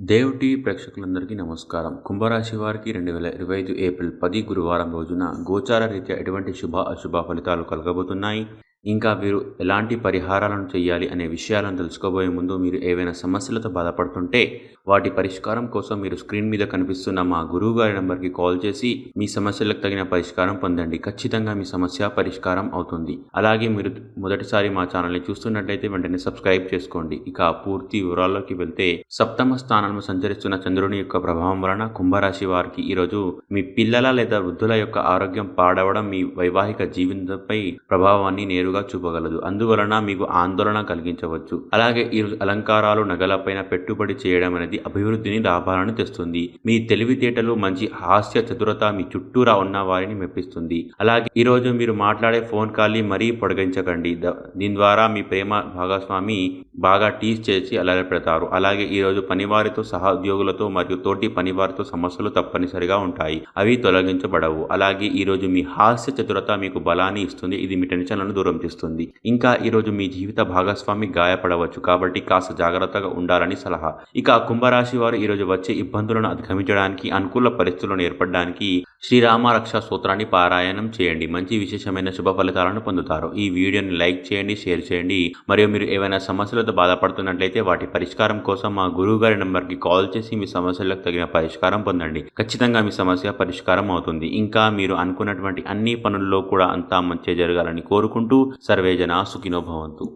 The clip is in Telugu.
దేవుటి ప్రేక్షకులందరికీ నమస్కారం. కుంభరాశి వారికి రెండు వేల ఇరవై ఐదు ఏప్రిల్ పది గురువారం రోజున గోచార రీత్యా ఎటువంటి శుభ అశుభ ఫలితాలు కలగబోతున్నాయి? ఇంకా వీరు ఎలాంటి పరిహారాలను చేయాలి అనే విషయాలను తెలుసుకోబోయే ముందు మీరు ఏవైనా సమస్యలతో బాధపడుతుంటే వాటి పరిష్కారం కోసం మీరు స్క్రీన్ మీద కనిపిస్తున్న మా గురువు గారి నెంబర్కి కాల్ చేసి మీ సమస్యలకు తగిన పరిష్కారం పొందండి. ఖచ్చితంగా మీ సమస్య పరిష్కారం అవుతుంది. అలాగే మీరు మొదటిసారి మా ఛానల్ని చూస్తున్నట్లయితే వెంటనే సబ్స్క్రైబ్ చేసుకోండి. ఇక పూర్తి వివరాల్లోకి వెళ్తే సప్తమ స్థానంలో సంచరిస్తున్న చంద్రుని యొక్క ప్రభావం వలన కుంభరాశి వారికి ఈరోజు మీ పిల్లల లేదా వృద్ధుల యొక్క ఆరోగ్యం పాడవడం మీ వైవాహిక జీవితంపై ప్రభావాన్ని నేరుగా చూపగలదు. అందువలన మీకు ఆందోళన కలిగించవచ్చు. అలాగే ఈ అలంకారాలు నగలపైన పెట్టుబడి చేయడం అనేది అభివృద్ధిని లాభాలను తెస్తుంది. మీ తెలివితేటలు మంచి హాస్య చతురత మీ చుట్టూరా ఉన్న వారిని మెప్పిస్తుంది. అలాగే ఈ రోజు మీరు మాట్లాడే ఫోన్ కాల్ని మరీ పొడిగించకండి. దీని ద్వారా మీ ప్రేమ భాగస్వామి బాగా టీస్ చేసి అలరి పెడతారు అలాగే ఈ రోజు పనివారితో సహోద్యోగులతో మరియు తోటి పనివారితో సమస్యలు తప్పనిసరిగా ఉంటాయి. అవి తొలగించబడవు. అలాగే ఈ రోజు మీ హాస్య చతురత మీకు బలాన్ని ఇస్తుంది. ఇది మీ టెన్షన్లను దూరం చేస్తుంది ఇంకా ఈ రోజు మీ జీవిత భాగస్వామి గాయపడవచ్చు. కాబట్టి కాస్త జాగ్రత్తగా ఉండాలని సలహా. ఇక కుంభరాశి వారు ఈ రోజు వచ్చే ఇబ్బందులను అధిగమించడానికి అనుకూల పరిస్థితులను ఏర్పడడానికి శ్రీరామ రక్ష సూత్రాన్ని పారాయణం చేయండి. మంచి విశేషమైన శుభ ఫలితాలను పొందుతారు. ఈ వీడియోని లైక్ చేయండి షేర్ చేయండి. మరియు మీరు ఏవైనా సమస్యలతో బాధపడుతున్నట్లయితే వాటి పరిష్కారం కోసం మా గురువు గారి నెంబర్కి కాల్ చేసి మీ సమస్యలకు తగిన పరిష్కారం పొందండి. ఖచ్చితంగా మీ సమస్య పరిష్కారం అవుతుంది. ఇంకా మీరు అనుకున్నటువంటి అన్ని పనుల్లో కూడా అంతా మంచి జరగాలని కోరుకుంటూ సర్వేజన సుఖినో భవంతు.